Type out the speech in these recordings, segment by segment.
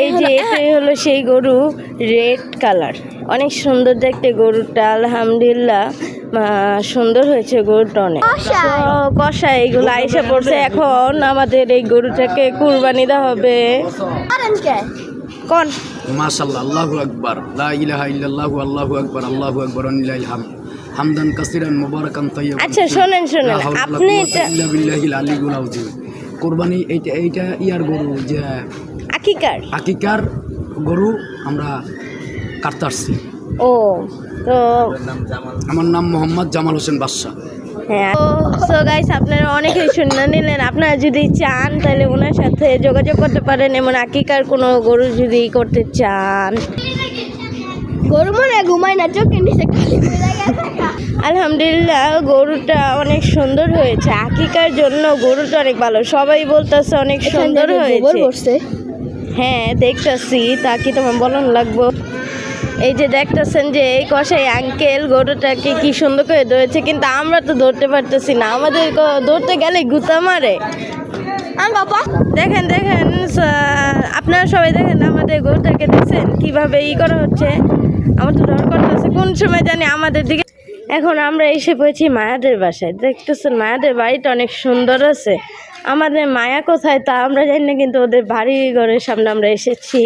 এই যে এটাই হলো সেই গরু রেড কালার অনেক সুন্দর দেখতে গরুটা আলহামদুলিল্লাহ। সুন্দর হয়েছে গরুটা অনেক। কষাই এগুলো আইসা পড়ছে। এখন আমাদের এই গরুটাকে কুরবানি দেওয়া হবে। কোন? মাশাল্লাহ আল্লাহু আকবার। লা ইলাহা ইল্লাল্লাহু আল্লাহু আকবার আল্লাহু আকবার ওয়ালিল্লাহিল হামদ। হামদান কাসিরান মুবারাকান তাইয়্যিবান। আচ্ছা শোনেন শোনেন। আপনি এটা ইল্লা বিল্লাহিল আলিয়্যুল আযীম। কুরবানি এইটা এইটা ইয়ার গরু যে আকিকার? হাকিকার গরু আমরা কাটতে আসছি। ও তো আমার নাম মোহাম্মদ জামাল হোসেন বাদশাহ। হ্যাঁ সো গাইস আপনারা অনেকেই শুনে নিলেন। আপনারা যদি চান তাহলে ওনার সাথে যোগাযোগ করতে পারেন। এমন আকিকার কোনো গরু যদি করতে চান। গরু মনে ঘুমায় না চোখের নিচে খালি আলহামদুলিল্লাহ গরুটা অনেক সুন্দর হয়েছে। আকিকার জন্য গরুটা অনেক ভালো। সবাই বলতেছে অনেক সুন্দর হয়েছে। হ্যাঁ দেখতেছি। তা কি তোমার বলন লাগবো? এই যে দেখতেছেন যে এই কষাই আঙ্কেল গরুটাকে কি সুন্দর করে ধরেছে কিন্তু আমরা তো ধরতে পারতেছি না। আমাদের ধরতে গেলে গুতা মারে। দেখেন দেখেন আপনারা সবাই দেখেন আমাদের গরুটাকে দেখছেন? কীভাবে ই করা হচ্ছে? আমার তো ডর করতেছে। কোন সময় জানি আমাদের দিকে এখন আমরা এসে পড়েছি মায়াদের বাসায়। দেখতেছেন মায়াদের বাড়িটা অনেক সুন্দর আছে। আমাদের মায়া কোথায় তা আমরা জানি না কিন্তু ওদের বাড়ি ঘরের সামনে আমরা এসেছি।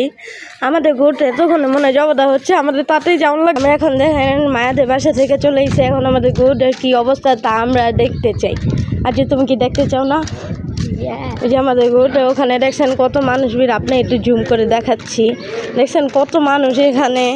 আমাদের গরুটা এতক্ষণ মনে হয় জবদা হচ্ছে আমাদের তাতেই যাওয়ার লাগে। আমরা এখন দেখেন মায়াদের বাসা থেকে চলে এসেছি এখন আমাদের গরুটার কী অবস্থা তা আমরা দেখতে চাই। আর যে তুমি কি দেখতে চাও না? যে আমাদের গরুটা ওখানে দেখছেন কত মানুষ ভিড় আপনি একটু জুম করে দেখাচ্ছি। দেখছেন কত মানুষ এখানে।